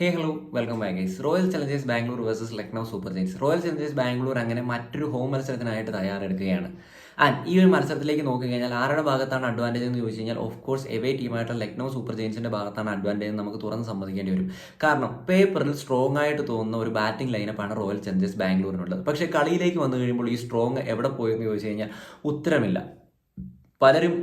Hey hello welcome back guys royal challengers Bangalore versus Lucknow super giants royal challengers Bangalore അങ്ങനെ മറ്റൊരു home മത്സരത്തിനായിട്ട് തയ്യാറെടുക്കുകയാണ്. And ഈ ഒരു മത്സരത്തിലേക്ക് നോക്കിക്കഴിഞ്ഞാൽ ആരുടെ ഭാഗത്താണ് അഡ്വാന്റേജ് എന്ന് ചോദിച്ചു കഴിഞ്ഞാൽ ഓഫ് കോഴ്സ് എവേ ടീമായിട്ടുള്ള ലക്നൗ സൂപ്പർ ജെയിൻസിന്റെ ഭാഗത്താണ് അഡ്വാന്റേജ് എന്ന് നമുക്ക് തുറന്ന് സമ്മതിക്കേണ്ടി വരും. കാരണം പേപ്പറിൽ സ്ട്രോങ് ആയിട്ട് തോന്നുന്ന ഒരു ബാറ്റിംഗ് ലൈനപ്പാണ് റോയൽ ചലഞ്ചേഴ്സ് ബാംഗ്ലൂരിനുള്ളത് പക്ഷേ കളിയിലേക്ക് വന്നു കഴിയുമ്പോൾ ഈ സ്ട്രോങ് എവിടെ പോയെന്ന് ചോദിച്ചു കഴിഞ്ഞാൽ ഉത്തരമില്ല. പലരും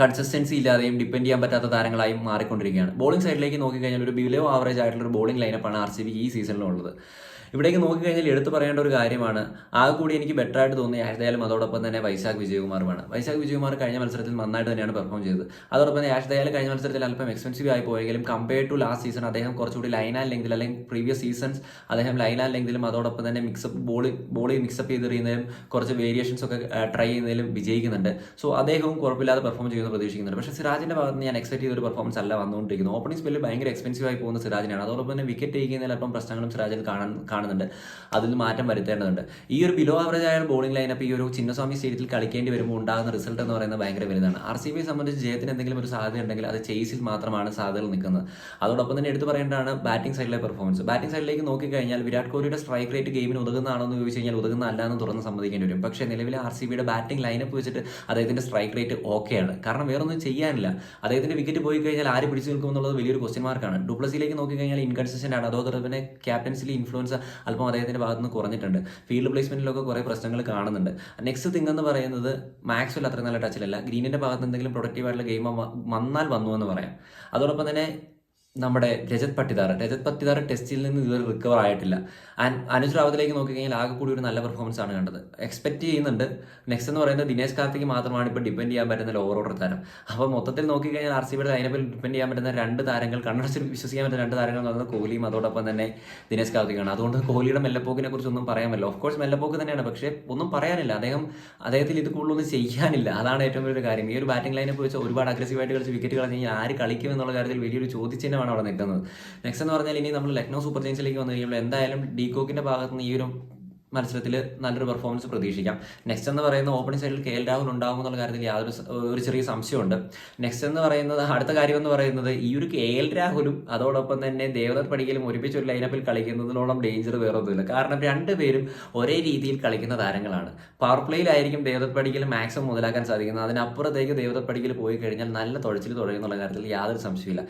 കൺസിസ്റ്റൻസി ഇല്ലാതെയും ഡിപ്പെൻഡ് ചെയ്യാൻ പറ്റാത്ത താരങ്ങളായും മാറിക്കൊണ്ടിരിക്കുകയാണ്. ബോളിംഗ് സൈഡിലേക്ക് നോക്കിക്കഴിഞ്ഞാൽ ഒരു ബിലോ ആവറേജ് ആയിട്ടുള്ള ഒരു ബോളിംഗ് ലൈനപ്പാണ് ആർ സി ബി ഈ സീസണിലുള്ളത് ഇവിടേക്ക് നോക്കിക്കഴിഞ്ഞാൽ എടുത്തു പറയേണ്ട ഒരു കാര്യമാണ്. ആ കൂടി എനിക്ക് ബെറ്റർ ആയിട്ട് തോന്നിയ ആഷ്ദയാലും അതോടൊപ്പം തന്നെ വൈശാഖ് വിജയകുമാറുമാണ്. വൈശാഖ് വിജയകുമാർ കഴിഞ്ഞ മത്സരത്തിൽ നന്നായിട്ട് തന്നെയാണ് പെർഫോം ചെയ്തത്. അതോടൊപ്പം തന്നെ ആഷ്ദയാൽ കഴിഞ്ഞ മത്സരത്തിൽ അല്പം എക്സ്പെൻസീവ് ആയി പോയെങ്കിലും കമ്പയർ ടു ലാസ്റ്റ് സീസൺ അദ്ദേഹം കുറച്ചുകൂടി ലൈൻ ആൻഡ് ലെങ്തിൽ അല്ലെങ്കിൽ പ്രീവിയസ് സീസൺസ് അദ്ദേഹം ലൈൻ ആൻഡ് അതോടൊപ്പം തന്നെ മിക്സപ്പ് ബോളി ബോളി മിക്സപ്പ് ചെയ്തെറിയുന്നതിലും കുറച്ച് വേരിയേഷൻസ് ഒക്കെ ട്രൈ ചെയ്യുന്നതിലും വിജയിക്കുന്നുണ്ട്. സോ അദ്ദേഹവും കുഴപ്പമില്ലാതെ പെർഫോം ചെയ്യുമെന്ന് പ്രതീക്ഷിക്കുന്നുണ്ട്. പക്ഷേ സിറാജിന്റെ ഭാഗത്ത് ഞാൻ എക്സ്പെക്ട് ചെയ്ത ഒരു പെർഫോമൻസ് അല്ല വന്നുകൊണ്ടിരിക്കുന്നത്. ഓപ്പണിംഗ് സ്പെല്ലിൽ ഭയങ്കര എക്സ്പെൻസീവ് ആയി പോകുന്ന സിറാജിനാണ് അതോടൊപ്പം തന്നെ വിക്കറ്റ് ചെയ്യുന്നതിൽ അല്പം പ്രശ്നങ്ങളും സിറാജിൽ കാണാൻ കാണുന്നുണ്ട്. അതിൽ മാറ്റം വരുത്തേണ്ടതുണ്ട്. ഈ ഒരു ബിലോ ആവറേജ് ആയ ബോളിംഗ് ലൈനപ്പ് ഈ ഒരു ചിന്നസ്വാമി സ്റ്റേഡിയത്തിൽ കളിക്കേണ്ടി വരുമ്പോൾ ഉണ്ടാകുന്ന റിസൾട്ട് എന്ന് പറയുന്നത് ഭയങ്കര വലുതാണ്. ആർ സി ബിയെ സംബന്ധിച്ച് ജയത്തിന് എന്തെങ്കിലും ഒരു സാധ്യത ഉണ്ടെങ്കിൽ അത് ചേസിൽ മാത്രമാണ് സാധ്യതകൾ നിൽക്കുന്നത്. അതോടൊപ്പം തന്നെ എടുത്തു പറയേണ്ടതാണ് ബാറ്റിംഗ് സൈഡിലെ പെർഫോമൻസ് ബാറ്റിംഗ് സൈഡിലേക്ക് നോക്കിക്കഴിഞ്ഞാൽ വിരാട് കോഹ്ലിയുടെ സ്ട്രൈക്ക് റേറ്റ് ഗെയിമിന് ഉതകുന്നതാണോ എന്ന് ചോദിച്ചു കഴിഞ്ഞാൽ ഉതകുന്ന അല്ല എന്ന് തുറന്ന് സമ്മതിക്കേണ്ടി വരും. പക്ഷേ നിലവിലെ ആർ സി ബിയുടെ ബാറ്റിംഗ് ലൈനപ്പ് വെച്ചിട്ട് അദ്ദേഹത്തിന്റെ സ്ട്രൈക്ക് റേറ്റ് ഓക്കെയാണ് കാരണം വേറൊന്നും ചെയ്യാനില്ല. അദ്ദേഹത്തിന്റെ വിക്കറ്റ് പോയി കഴിഞ്ഞാൽ ആര് പിടിച്ചു നിൽക്കും എന്നുള്ളത് വലിയൊരു ക്വസ്റ്റ്യൻ മാർക്കാണ് ഡുപ്ലസിലേക്ക് നോക്കിക്കഴിഞ്ഞാൽ ഇൻകൺസിസ്റ്റന്റ് ആണ്. അതോ തന്നെ ക്യാപ്റ്റൻസിലെ ഇൻഫ്ലുവൻസ് അല്പം അദ്ദേഹത്തിന്റെ ഭാഗത്തുനിന്ന് കുറഞ്ഞിട്ടുണ്ട്. ഫീൽഡ് പ്ലേസ്മെന്റിലൊക്കെ കുറേ പ്രശ്നങ്ങൾ കാണുന്നുണ്ട്. നെക്സ്റ്റ് തിങ് എന്ന് പറയുന്നത് മാക്സ്വൽ അത്ര നല്ല ടച്ചിലല്ല ഗ്രീനിന്റെ ഭാഗത്ത് എന്തെങ്കിലും പ്രൊഡക്റ്റീവ് ആയിട്ടുള്ള ഗെയിം വന്നാൽ വന്നു എന്ന് പറയാം. അതോടൊപ്പം തന്നെ നമ്മുടെ രജത് പട്ടിദാർ രജത് പട്ടിദാർ ടെസ്റ്റിൽ നിന്ന് ഇതുവരെ റിക്കവർ ആയിട്ടില്ല. ആൻഡ് അനുജ് റാവത്തിലേക്ക് നോക്കിക്കഴിഞ്ഞാൽ ആകെ കൂടി ഒരു നല്ല പെർഫോമൻസ് ആണ് കണ്ടത്. എക്സ്പെക്ട് ചെയ്യുന്നുണ്ട്. നെക്സ്റ്റ് എന്ന് പറയുന്നത് ദിനേശ് കാർത്തിക് മാത്രമാണ് ഇപ്പോൾ ഡിപ്പെൻഡ് ചെയ്യാൻ പറ്റുന്ന ലോവർ ഓർഡർ താരം. അപ്പോൾ മൊത്തത്തിൽ നോക്കിക്കഴിഞ്ഞാൽ ആർ സി ബിയുടെ ലൈനപ്പിൽ ഡിപ്പെൻഡ് ചെയ്യാൻ പറ്റുന്ന രണ്ട് താരങ്ങൾ കണ്ണടച്ച് വിശ്വസിക്കാൻ പറ്റുന്ന രണ്ട് താരങ്ങൾ എന്ന് പറയുന്നത് കോഹ്ലിയും അതോടൊപ്പം തന്നെ ദിനേശ് കാർത്തികാണ്. അതുകൊണ്ട് കോഹ്ലിയുടെ മെല്ലപ്പോക്കിനെ കുറിച്ച് ഒന്നും പറയാമല്ലോ ഓഫ് കോഴ്സ് മെല്ലപ്പോക്ക് തന്നെയാണ്. പക്ഷേ ഒന്നും പറയാനില്ല. അദ്ദേഹം അദ്ദേഹത്തിൽ ഇത് കൂടുതലൊന്നും ചെയ്യാനില്ല. അതാണ് ഏറ്റവും വലിയൊരു കാര്യം. ഈ ഒരു ബാറ്റിംഗ് ലൈനപ്പ് വെച്ച് ഒരുപാട് അഗ്രസീവായിട്ട് കളിച്ച് വിക്കറ്റ് കളഞ്ഞ് കഴിഞ്ഞാൽ ആര് കളിക്കും എന്നുള്ള കാര്യത്തിൽ വലിയൊരു ചോദ്യചിഹ്നമാണ് അവിടെ നിൽക്കുന്നത്. നെക്സ്റ്റ് എന്ന് പറഞ്ഞാൽ ഇനി നമ്മൾ ലക്നൗ സൂപ്പർ ജെയിൻസിലേക്ക് വന്നു കഴിയുമ്പോൾ എന്തായാലും ഡീകോക്കിന്റെ ഭാഗത്ത് നിന്ന് ഈ ഒരു മത്സരത്തിൽ നല്ലൊരു പെർഫോമൻസ് പ്രതീക്ഷിക്കാം. നെക്സ്റ്റ് എന്ന് പറയുന്ന ഓപ്പണിംഗ് സൈഡിൽ കെ എൽ രാഹുൽ ഉണ്ടാകും എന്നുള്ള കാര്യത്തിൽ യാതൊരു ഒരു ചെറിയ സംശയമുണ്ട്. നെക്സ്റ്റ് എന്ന് പറയുന്നത് അടുത്ത കാര്യം എന്ന് പറയുന്നത് ഈ ഒരു കെ എൽ രാഹുലും അതോടൊപ്പം തന്നെ ദേവദത്ത് പടിക്കലും ഒരുമിച്ച് ഒരു ലൈനപ്പിൽ കളിക്കുന്നതിനോളം ഡേഞ്ചർ വേറെ ഒന്നുമില്ല കാരണം രണ്ടുപേരും ഒരേ രീതിയിൽ കളിക്കുന്ന താരങ്ങളാണ്. പവർ പ്ലേയിലായിരിക്കും ദേവദത്ത് പടിക്കൽ മാക്സിമം മുതലാക്കാൻ സാധിക്കുന്നത്. അതിനപ്പുറത്തേക്ക് ദേവദത്ത് പടിക്കൽ പോയി കഴിഞ്ഞാൽ നല്ല തുഴച്ചിൽ തുടങ്ങുന്നുള്ള കാര്യത്തിൽ യാതൊരു സംശയമില്ല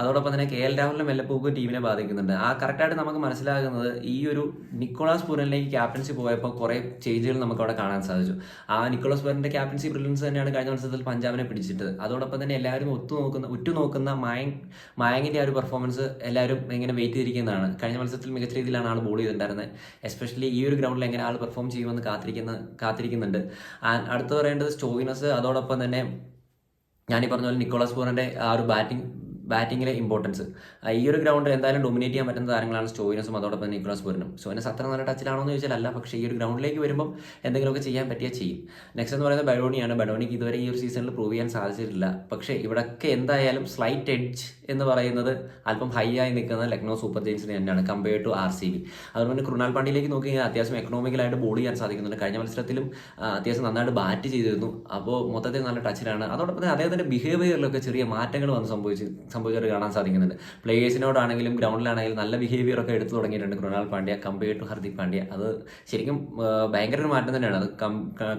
അതോടൊപ്പം തന്നെ കെ എൽ രാഹുലിനും മെല്ലപ്പോക്ക് ടീമിനെ ബാധിക്കുന്നുണ്ട്. ആ കറക്റ്റായിട്ട് നമുക്ക് മനസ്സിലാകുന്നത് ഈ ഒരു നിക്കോളാസ് പൂരനിലേക്ക് ക്യാപ്റ്റൻസി പോയപ്പോൾ കുറേ ചേഞ്ചുകൾ നമുക്ക് അവിടെ കാണാൻ സാധിച്ചു. ആ നിക്കോളസ് പൂരന്റെ ക്യാപ്റ്റൻസി ബ്രില്യൻസ് തന്നെയാണ് കഴിഞ്ഞ മത്സരത്തിൽ പഞ്ചാബിനെ പിടിച്ചിട്ടത്. അതോടൊപ്പം തന്നെ എല്ലാവരും ഒത്തുനോക്കുന്ന ഉറ്റുനോക്കുന്ന മായങ് മായങ്ങിന്റെ ആ ഒരു പെർഫോമൻസ് എല്ലാവരും ഇങ്ങനെ വെയിറ്റ് ചെയ്തിരിക്കുന്നതാണ്. കഴിഞ്ഞ മത്സരത്തിൽ മികച്ച രീതിയിലാണ് ആൾ ബോൾ ചെയ്തിട്ടുണ്ടായിരുന്നത് എസ്പെഷ്യലി ഈ ഒരു ഗ്രൗണ്ടിൽ എങ്ങനെ ആൾ പെർഫോം ചെയ്യുമെന്ന് കാത്തിരിക്കുന്ന കാത്തിരിക്കുന്നുണ്ട്. അടുത്ത് പറയേണ്ടത് സ്റ്റോയിനസ് അതോടൊപ്പം തന്നെ ഞാൻ പറഞ്ഞ പോലെ നിക്കോളാസ് പൂറിന്റെ ആ ഒരു ബാറ്റിംഗ് ബാറ്റിങ്ങിലെ ഇമ്പോർട്ടൻസ് ഈ ഒരു ഗ്രൗണ്ടിൽ എന്തായാലും ഡൊമിനേറ്റ് ചെയ്യാൻ പറ്റുന്ന താരങ്ങളാണ് സ്റ്റോയിനസും അതോടൊപ്പം നിക്കോളാസ് പൂരനും. സ്റ്റോയിനസ് അത്ര നല്ല ടച്ചിലാണോ എന്ന് ചോദിച്ചാൽ അല്ല പക്ഷേ ഈ ഒരു ഗ്രൗണ്ടിലേക്ക് വരുമ്പോൾ എന്തെങ്കിലുമൊക്കെ ചെയ്യാൻ പറ്റിയാൽ ചെയ്യും. നെക്സ്റ്റ് എന്ന് പറയുന്നത് ബഡോണിയാണ്. ബഡോണിക്ക് ഇതുവരെ ഈ ഒരു സീസണിൽ പ്രൂവ് ചെയ്യാൻ സാധിച്ചിട്ടില്ല. പക്ഷേ ഇവിടൊക്കെ എന്തായാലും സ്ലൈറ്റ് എഡ്ജ് എന്ന് പറയുന്നത് അല്പം ഹൈ ആയി നിൽക്കുന്ന ലക്നൗ സൂപ്പർ ജെയിൻസിന് തന്നെയാണ് compare to R C B അതുകൊണ്ട് കൃണാൽ പാണ്ഡ്യയിലേക്ക് നോക്കി കഴിഞ്ഞാൽ അത്യാവശ്യം എക്കണോമിക്കലായിട്ട് ബോൾ ചെയ്യാൻ സാധിക്കുന്നുണ്ട്. കഴിഞ്ഞ മത്സരത്തിലും അത്യാവശ്യം നന്നായിട്ട് ബാറ്റ് ചെയ്തിരുന്നു. അപ്പോൾ മൊത്തത്തിൽ നല്ല ടച്ചിലാണ് അതോടൊപ്പം തന്നെ അദ്ദേഹത്തിന്റെ ബിഹേവിയറിലൊക്കെ ചെറിയ മാറ്റങ്ങൾ വന്ന് സംഭവിച്ച് സംഭവിച്ചത് കാണാൻ സാധിക്കുന്നുണ്ട് പ്ലേയേഴ്സിനോടാണെങ്കിലും ഗ്രൗണ്ടിലാണെങ്കിലും നല്ല ബിഹേവിയർ ഒക്കെ എടുത്തു തുടങ്ങിയിട്ടുണ്ട് കൃണാൽ പാണ്ഡ്യ കമ്പയർ ടു ഹർദിക് പാണ്ഡ്യ. അത് ശരിക്കും ഭയങ്കര ഒരു മാറ്റം തന്നെയാണ്. അത്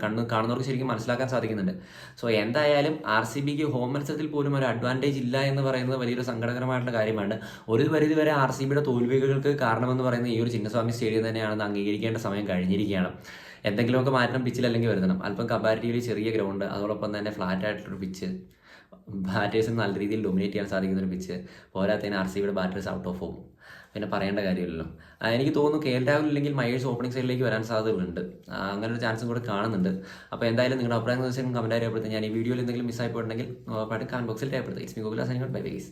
കണ്ണ് കാണുന്നവർക്ക് ശരിക്കും മനസ്സിലാക്കാൻ സാധിക്കുന്നുണ്ട്. സോ എന്തായാലും ആർ സി ബിക്ക് ഹോം മത്സരത്തിൽ പോലും ഒരു അഡ്വാന്റേജ് ഇല്ല എന്ന് പറയുന്നത് വലിയൊരു സങ്കടകരമായിട്ടുള്ള കാര്യമാണ്. ഒരു പരിധി വരെ ആർ സി ബിയുടെ തോൽവികൾക്ക് കാരണമെന്ന് പറയുന്നത് ഈ ഒരു ചിന്നസ്വാമി സ്റ്റേഡിയം തന്നെയാണെന്ന് അംഗീകരിക്കേണ്ട സമയം കഴിഞ്ഞിരിക്കുകയാണ്. എന്തെങ്കിലുമൊക്കെ മാറ്റണം പിച്ചിൽ അല്ലെങ്കിൽ വരുത്തണം. അല്പം കമ്പാരിറ്റീവ്ലി ചെറിയ ഗ്രൗണ്ട് അതോടൊപ്പം തന്നെ ഫ്ലാറ്റ് ആയിട്ടുള്ളൊരു പിച്ച് ബാറ്റേഴ്സിന് നല്ല രീതിയിൽ ഡൊമിനേറ്റ് ചെയ്യാൻ സാധിക്കുന്ന ഒരു പിച്ച് പോരാത്തതിന് ആർ സി ബിയുടെ ബാറ്റേഴ്സ് ഔട്ട് ഓഫ് പോകും പിന്നെ പറയേണ്ട കാര്യമില്ലല്ലോ. എനിക്ക് തോന്നുന്നു കെ എൽ രാഹുൽ ഇല്ലെങ്കിൽ മയേഴ്സ് ഓപ്പണിംഗ് സൈഡിലേക്ക് വരാൻ സാധ്യതയുണ്ട് അങ്ങനെ ഒരു ചാൻസും കൂടെ കാണുന്നുണ്ട്. അപ്പോൾ എന്തായാലും നിങ്ങളുടെ അഭിപ്രായം വെച്ചാൽ കമന്റ് അറിയപ്പെടുത്തും ഞാൻ ഈ വീഡിയോയിൽ എന്തെങ്കിലും മിസ്സായി പോയിട്ടുണ്ടെങ്കിൽ ഉറപ്പായിട്ടും ബോക്സിൽ രേഖപ്പെടുത്തുക it's me signing bye byes